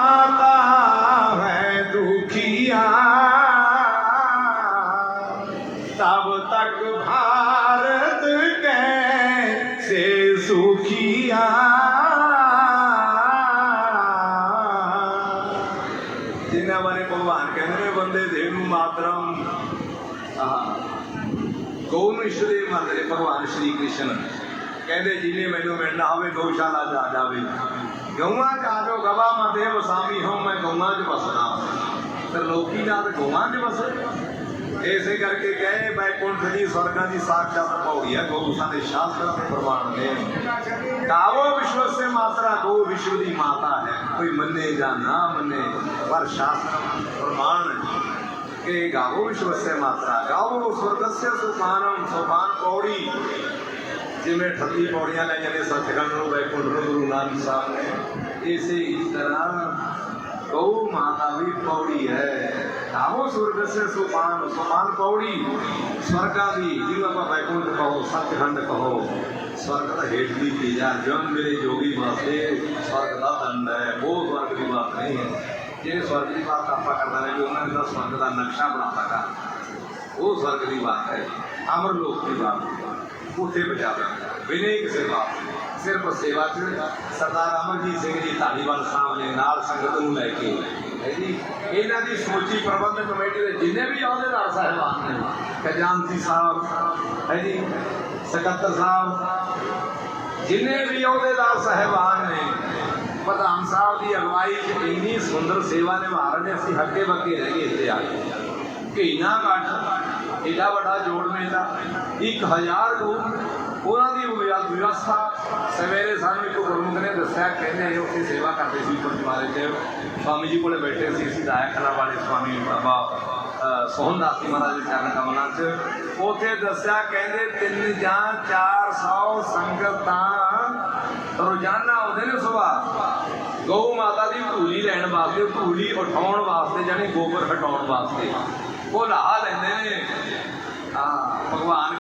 ਮਾਤਾ ਹੈ ਦੁਖੀਆ। ਤਬ ਤੱਕ ਭਾਰਤ ਕੈ ਸੇ ਸੁਖੀਆ ਬਾਰੇ ਭਗਵਾਨ ਕਹਿੰਦੇ ਬੰਦੇ ਦੇਵ ਮਾਤਰਮ। ਗਊ ਨੂੰ? ਇਸ਼ਰੇ ਕ੍ਰਿਸ਼ਨ। ਕਹਿੰਦੇ ਜਿਹਨੇ ਮੈਨੂੰ ਮਿਲਣਾ ਹੋਵੇ ਗੋਸ਼ਾਲਾ ਜਾ ਜਾਵੇ। ਗਊਆਂ ਚ ਆ ਜਾਓ ਗਵਾ ਮਤੇ ਵਸਾਮੀ ਹਾਂ, ਮੈਂ ਗਊਆਂ ਚ ਵਸਣਾ ਤੇ ਲੋਕੀ ਨਾਲ ਗਊਆਂ ਚ ਵਸੇ। ਇਸੇ ਕਰਕੇ ਕਹੇ ਬੈਕੁੰਠ ਦੀ, ਸਵਰਗਾਂ ਦੀ ਸਾਖਸ਼ਾਤ ਪੌੜੀ ਹੈ ਗਊ ਸਾਡੇ ਸ਼ਾਸਤਰਾਂ ਦੇ ਪ੍ਰਮਾਣ ਨੇ। ਕਾਵੋ ਵਿਸ਼ਵ ਸੇ ਮਾਤਰਾ ਗਊ ਵਿਸ਼ਵ ਦੀ ਮਾਤਾ ਹੈ। ਕੋਈ ਮੰਨੇ ਜਾਂ ਨਾ ਮੰਨੇ, ਪਰ ਸ਼ਾਸਤਰ ਪ੍ਰਮਾਣ ਕਿ ਗਾਵੋ ਵਿਸ਼ਵਸੇ ਮਾਤਰਾ ਗਾਵੋ ਸਵਰਗस्य ਸੁਖਾਨਮ ਸੁਪਾਨ ਪੌੜੀ। ਜਿਵੇਂ 38 ਪੌੜੀਆਂ ਲੈ ਜਾਂਦੇ ਸੱਚਖੰਡ ਨੂੰ ਵੈਕੁੰਠ ਨੂੰ ਗੁਰੂ ਨਾਨਕ ਸਾਹਿਬ ਨੇ ਇਸੇ ਹੀ ਤਰ੍ਹਾਂ ਗਊ ਮਾਤਾ ਵੀ ਪੌੜੀ ਹੈ ਗਾਵੋ ਸਵਰਗस्य ਸੁਖਾਨ ਸੋਪਾਨ ਪੌੜੀ ਸਵਰਗਾ ਦੀ ਜਿਹਨੂੰ ਆਪਾਂ ਵੈਕੁੰਠ ਕਹੋ ਸੱਚਖੰਡ ਕਹੋ ਸਵਰਗ ਦਾ ਹੇਠ ਦੀ ਚੀਜ਼ ਹੈ ਜੋ ਮੇਰੇ ਜੋਗੀ ਵਾਸਤੇ ਸਵਰਗ ਦਾ ਦੰਡ ਹੈ ਉਹ ਸਵਰਗ ਦੀ ਬਾਤ ਨਹੀਂ ਹੈ ਜਿਹੜੇ ਸਵਰਗ ਦੀ ਬਾਤ ਆਪਾਂ ਕਰਦਾ ਰਹੇ ਉਹਨਾਂ ਨੇ ਤਾਂ ਸਵਰਗ ਦਾ ਨਕਸ਼ਾ ਬਣਾਤਾ ਕਰ ਉਹ ਸਵਰਗ ਦੀ ਬਾਤ ਹੈ ਅਮਰ ਲੋਕ ਦੀ ਬਾਤ ਉੱਥੇ ਬਚਾਵੇ ਬਿਨੇ ਵਿਨੇਕ ਸੇਵਾ ਸਿਰਫ ਸੇਵਾ ਚ ਸਰਦਾਰ ਅਮਰਜੀਤ ਸਿੰਘ ਜੀ ਧਾਲੀਵਾਲ ਸਾਹਿਬ ਨੇ ਨਾਲ ਸੰਗਤ ਨੂੰ ਲੈ ਕੇ ਹੈ ਜੀ। ਇਹਨਾਂ ਦੀ ਸਮੁੱਚੀ ਪ੍ਰਬੰਧਕ ਕਮੇਟੀ ਦੇ ਜਿੰਨੇ ਵੀ ਅਹੁਦੇਦਾਰ ਸਾਹਿਬਾਨ ਨੇ ਖਜ਼ਾਨਚੀ ਸਾਹਿਬ, ਹੈ ਜੀ, ਸਕੱਤਰ ਸਾਹਿਬ, ਜਿੰਨੇ ਵੀ ਅਹੁਦੇਦਾਰ ਸਾਹਿਬਾਨ ਨੇ, ਪ੍ਰਧਾਨ ਸਾਹਿਬ ਦੀ ਅਗਵਾਈ 'ਚ ਇੰਨੀ ਸੁੰਦਰ ਸੇਵਾ ਨਿਭਾ ਰਹੇ ਨੇ, ਅਸੀਂ ਹੱਕੇ ਬੱਕੇ ਰਹਿ ਗਏ ਇੱਥੇ ਆ ਕੇ। ਘੀਨਾ ਘੱਟ, ਏਡਾ ਵੱਡਾ ਜੋੜ ਮੇਲਾ 1000 ਲੋਕ, ਉਹਨਾਂ ਦੀ ਵਿਵ- ਵਿਵਸਥਾ ਸਵੇਰੇ ਸਾਨੂੰ ਇੱਕ ਗੁਰਮੁਖ ਨੇ ਦੱਸਿਆ, ਕਹਿੰਦੇ ਉੱਥੇ ਸੇਵਾ ਕਰਦੇ ਸੀ ਗੁਰਦੁਆਰੇ 'ਚ ਸਵਾਮੀ ਜੀ ਕੋਲੇ ਬੈਠੇ ਸੀ, ਅਸੀਂ ਦਾਇਖਲਾ ਵਾਲੇ ਸਵਾਮੀ ਬਾਬਾ ਸੋਹਨਦਾਸ ਜੀ ਮਹਾਰਾਜ ਦੇ ਚਰਨ ਕਮਲਾਂ 'ਚ। ਉੱਥੇ ਦੱਸਿਆ, ਕਹਿੰਦੇ ਤਿੰਨ ਜਾਂ 400 ਸੰਗਤਾਂ ਰੋਜ਼ਾਨਾ ਆਉਂਦੇ ਨੇ ਸੁਬਾਹ। ਗਊ ਮਾਤਾ ਦੀ ਧੂਲੀ ਲੈਣ ਵਾਸਤੇ, ਧੂਲੀ ਉਠਾਉਣ ਵਾਸਤੇ ਜਾਨੀ ਗੋਬਰ ਹਟਾਉਣ ਵਾਸਤੇ। ਉਹ ਲਾਹ ਲੈਂਦੇ ਨੇ। ਹਾਂ ਭਗਵਾਨ